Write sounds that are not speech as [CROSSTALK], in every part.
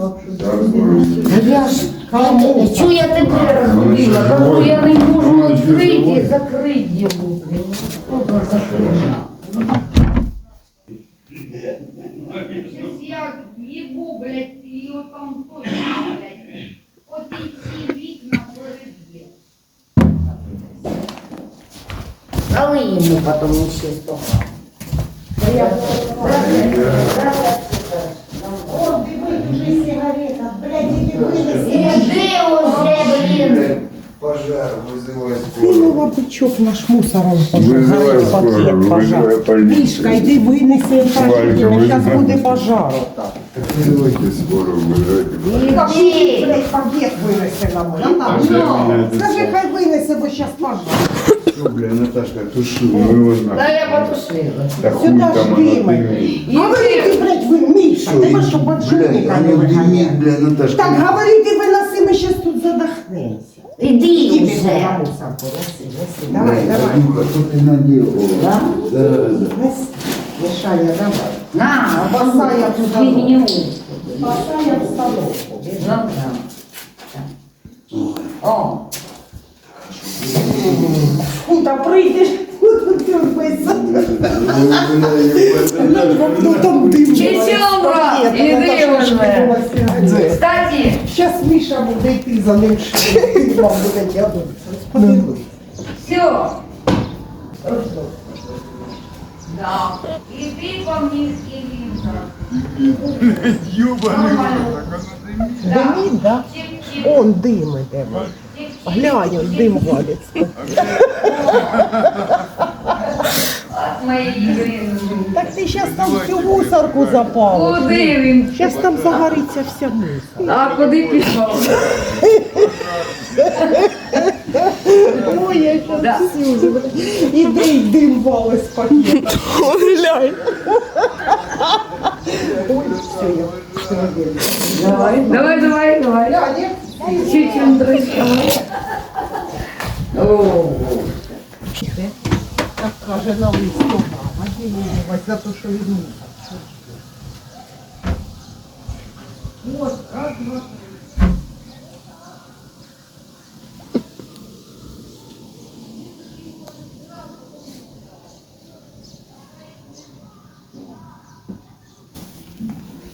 Я ж чого я тебе розбила? Кажу, я не можу відкрити і закрити його. Щось я їбу, блядь, і от там точно, блядь. От і ці вікна переб'є. Але йому потім ще сто. О, Пожар, вызывай Кинула скорую. бичок наш мусором. Вызывай скорую, вызывай полицию. Мішка, йди винеси Валька, пожар. Зараз вызывай. буде пожар. Так вызывайте скорую, вызывайте. Іди. Блядь, пакет винеси на мене. Пожар меня это Скажи, самое. хай винесе, бо зараз пожар. Всё, бля, Наташка, туши, ну его Та знаю. я потушила. Да хуй Сюди там ж оно дими. дымит. Говори ти, блядь, ви, Міша, Всё, тебе и- що Блядь, поджопника не оно дымит, виганяє? бля, Наташка. Так, говори задохнемося. Іди Іди вже. на мусорку, неси, неси. Бля, Давай, давай. Анюха, что ты наделала? Да? Зараза. Неси. Мішаня, давай. На, Обоссай цю отсюда. фігню. Поставь обстановку. Ну, да. О, Фу, та прийдеш, тут терпися. [LAUGHS] Ну там дим. Міша буде йти за ним, що він вам буде тягнути. Подивись. все. Да. І ти по мені скинься. Димить, да? Чик-чик. Он дим іде. Глянь, он дим валиться. От моєї ігри. Ти зараз там всю мусорку запалиш. Куди він? Зараз там загориться вся мусор. А куди пішов? Ой, я щас Да. всю. Іди, й дим валить з пакета. Ой, все, я все Давай, давай, давай, давай. Чечендрочка. О, Так каже на листу мама, ділилась за те, що він. От, раз, два.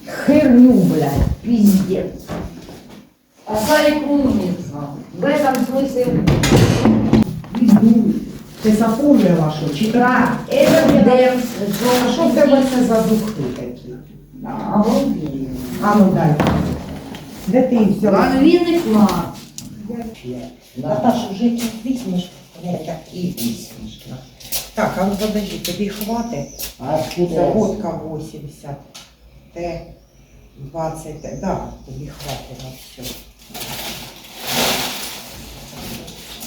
Херню, блядь, пиздец. А Сарик умница. В этом смысле Ти запомнила, що чи. А що в тебе це за духи такі? Обалденно. А ну дай. Де ти їх взяла? Ланвинный класс. Наташа, вже якісь візьмеш? Я такі візьмеш. Так, а ну подожди, тобі хватить? А Це водка 80. Т 20. Т. Да, тобі хватить на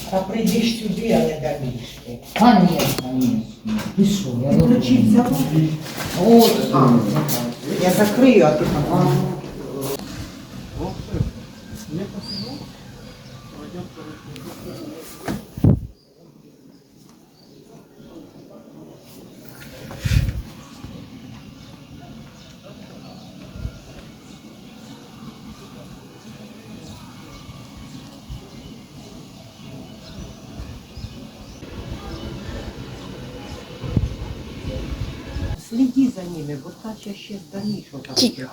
все. А прийдеш сюди, а не до мішки. Конечно, конечно. Ты что, я ключі взяла? Вот. А, Я закрию, а ти там. Следи за ними, бо тача ще з давнішого. Тихо.